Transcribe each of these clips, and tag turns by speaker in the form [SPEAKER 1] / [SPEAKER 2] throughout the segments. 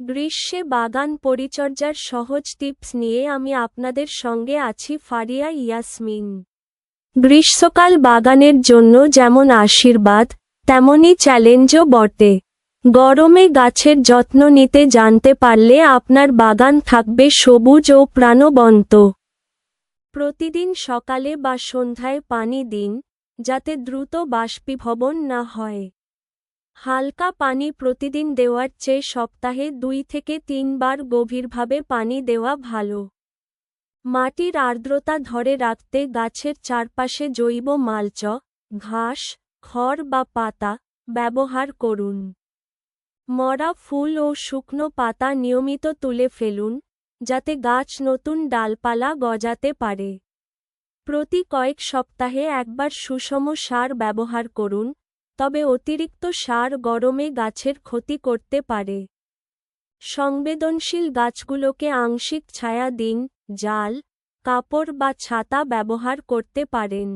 [SPEAKER 1] গ্রীষ্মে বাগান পরিচর্যার সহজ টিপস নিয়ে আমি আপনাদের সঙ্গে আছি ফারিয়া ইয়াসমিন। গ্রীষ্মকাল বাগানের জন্য যেমন আশীর্বাদ, তেমনই চ্যালেঞ্জও বটে। গরমে গাছের যত্ন নিতে জানতে পারলে আপনার বাগান থাকবে সবুজ ও প্রাণবন্ত। প্রতিদিন সকালে বা সন্ধ্যায় পানি দিন, যাতে দ্রুত বাষ্পীভবন না হয়। হালকা পানি প্রতিদিন দেওয়ার চেয়ে সপ্তাহে দুই থেকে তিনবার গভীরভাবে পানি দেওয়া ভালো। মাটির আর্দ্রতা ধরে রাখতে গাছের চারপাশে জৈব মালচ, ঘাস, খড় বা পাতা ব্যবহার করুন। মরা ফুল ও শুকনো পাতা নিয়মিত তুলে ফেলুন, যাতে গাছ নতুন ডালপালা গজাতে পারে। প্রতি কয়েক সপ্তাহে একবার সুষম সার ব্যবহার করুন তবে অতিরিক্ত সার গরমে গাছের ক্ষতি করতে পারে। সংবেদনশীল গাছগুলোকে আংশিক ছায়া দিন, জাল, কাপড় বা ছাতা ব্যবহার করতে পারেন।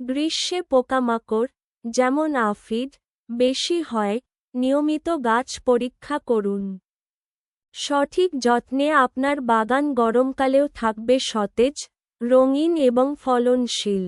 [SPEAKER 1] গ্রীষ্মে পোকামাকড়, যেমন আফিড বেশি হয়, নিয়মিত গাছ পরীক্ষা করুন। সঠিক যত্নে আপনার বাগান গরমকালেও থাকবে সতেজ, রঙিন এবং ফলনশীল।